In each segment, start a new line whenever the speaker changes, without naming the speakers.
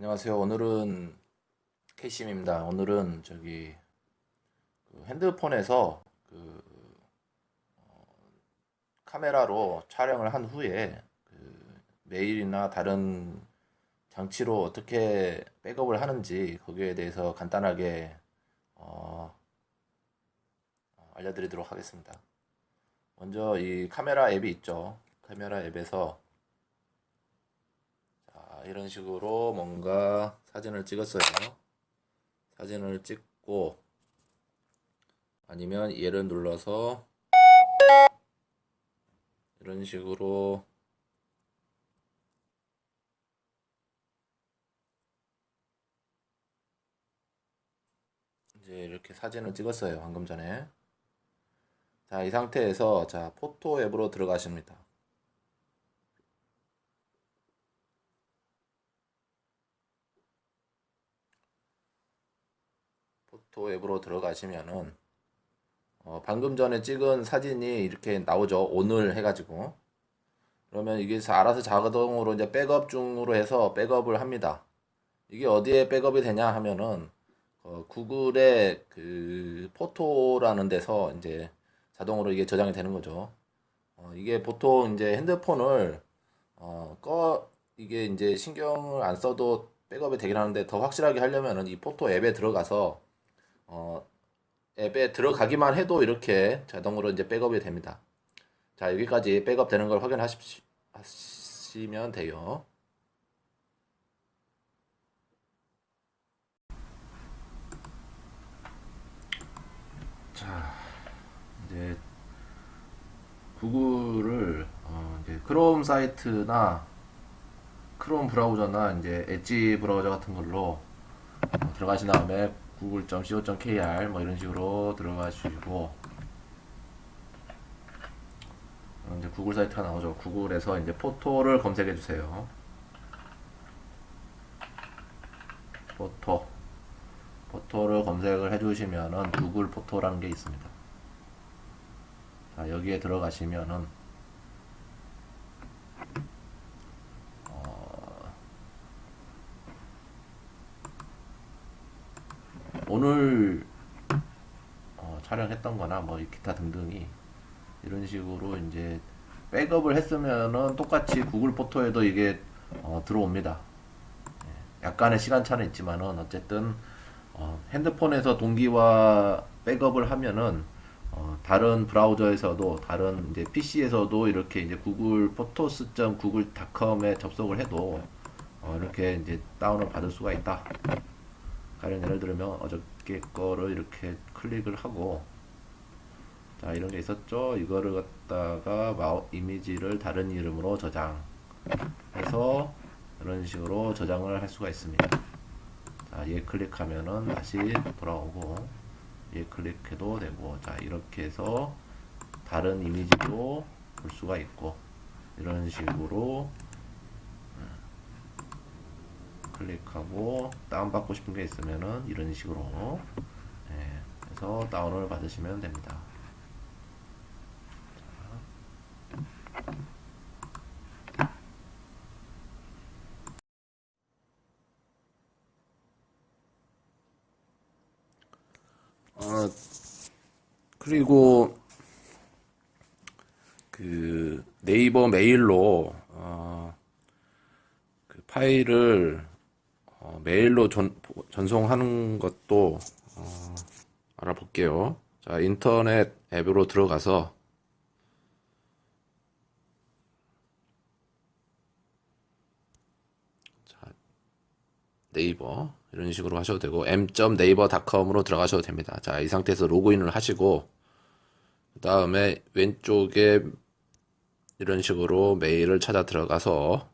안녕하세요. 오늘은 케이심입니다. 오늘은 저기 그 핸드폰에서 그 어, 카메라로 촬영을 한 후에 그 메일이나 다른 장치로 어떻게 백업을 하는지 거기에 대해서 간단하게 어, 어, 알려드리도록 하겠습니다. 먼저 이 카메라 앱이 있죠. 카메라 앱에서 자, 이런 식으로 뭔가 사진을 찍었어요. 사진을 찍고 아니면 얘를 눌러서 이런 식으로 이제 이렇게 사진을 찍었어요. 방금 전에. 자, 이 상태에서 자, 포토 앱으로 들어가십니다. 포토 앱으로 들어가시면은 어, 방금 전에 찍은 사진이 이렇게 나오죠. 오늘 해가지고 그러면 이게 알아서 자동으로 이제 백업 중으로 해서 백업을 합니다. 이게 어디에 백업이 되냐 하면은 어, 구글의 그 포토라는 데서 이제 자동으로 이게 저장이 되는 거죠. 어, 이게 보통 이제 핸드폰을 어, 꺼 이게 이제 신경을 안 써도 백업이 되긴 하는데 더 확실하게 하려면은 이 포토 앱에 들어가서 어, 앱에 들어가기만 해도 이렇게 자동으로 이제 백업이 됩니다. 자, 여기까지 백업 되는 걸 확인하시면 돼요. 자, 이제 구글을 어, 이제 크롬 사이트나 크롬 브라우저나 이제 엣지 브라우저 같은 걸로 어, 들어가신 다음에 google.co.kr 뭐 이런 식으로 들어가시고 어, 이제 구글 사이트가 나오죠. 구글에서 이제 포토를 검색해 주세요. 포토 포토를 검색을 해주시면은 구글 포토라는 게 있습니다. 자 여기에 들어가시면은 오늘 어, 촬영했던 거나 뭐 기타 등등이 이런 식으로 이제 백업을 했으면은 똑같이 구글 포토에도 이게 어, 들어옵니다. 예, 약간의 시간차는 있지만은 어쨌든 어, 핸드폰에서 동기화 백업을 하면은 어, 다른 브라우저에서도 다른 이제 PC에서도 이렇게 이제 구글 포토스.구글닷컴에 접속을 해도 어, 이렇게 이제 다운을 받을 수가 있다. 가령 예를 들면 어저께 거를 이렇게 클릭을 하고 자 이런 게 있었죠. 이거를 갖다가 마우 이미지를 다른 이름으로 저장해서 이런 식으로 저장을 할 수가 있습니다. 자, 얘 클릭하면은 다시 돌아오고 얘 클릭해도 되고 자 이렇게 해서 다른 이미지도 볼 수가 있고 이런 식으로 음, 클릭하고 다운받고 싶은 게 있으면은 이런 식으로 예, 해서 다운을 받으시면 됩니다. 어, 그리고 그 네이버 메일로 어, 그 파일을 어, 메일로 전, 전송하는 것도 어, 알아볼게요. 자, 인터넷 앱으로 들어가서 자, 네이버 이런 식으로 하셔도 되고 m.naver.com으로 들어가셔도 됩니다. 자, 이 상태에서 로그인을 하시고 그 다음에 왼쪽에 이런 식으로 메일을 찾아 들어가서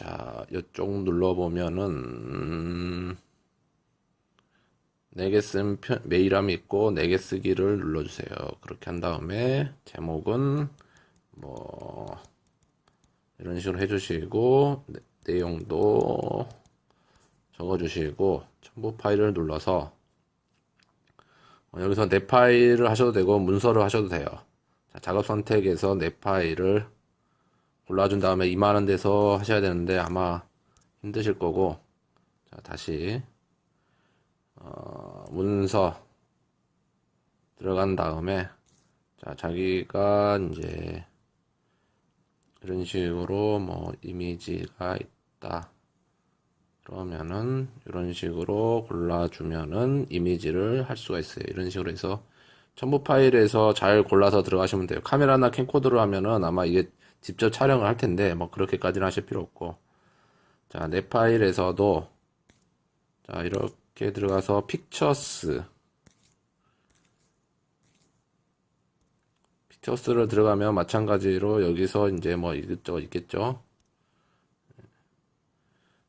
자, 이쪽 눌러보면은 음, 내게 쓴 편- 메일함이 있고 내게 쓰기를 눌러주세요. 그렇게 한 다음에 제목은 뭐 이런 식으로 해주시고 내- 내용도 적어주시고 첨부 파일을 눌러서 어, 여기서 내 파일을 하셔도 되고 문서를 하셔도 돼요. 자, 작업 선택에서 내 파일을 골라준 다음에 이만한 데서 하셔야 되는데 아마
힘드실 거고. 자 다시. 어, 문서 들어간 다음에 자 자기가 이제 이런 식으로 뭐 이미지가 있다. 그러면은 이런 식으로 골라주면은 이미지를 할 수가 있어요. 이런 식으로 해서 첨부 파일에서 잘 골라서 들어가시면 돼요. 카메라나 캠코더로 하면은 아마 이게 직접 촬영을 할 텐데 뭐 그렇게까지는 하실 필요 없고 자 내 파일에서도 자 이렇게 들어가서 픽처스 픽처스를 들어가면 마찬가지로 여기서 이제 뭐 이것저것 있겠죠.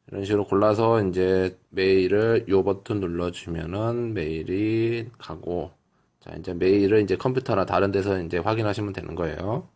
이런 식으로 골라서 이제 메일을 요 버튼 눌러주면은 메일이 가고 자 이제 메일을 이제 컴퓨터나 다른 데서 이제 확인하시면 되는 거예요.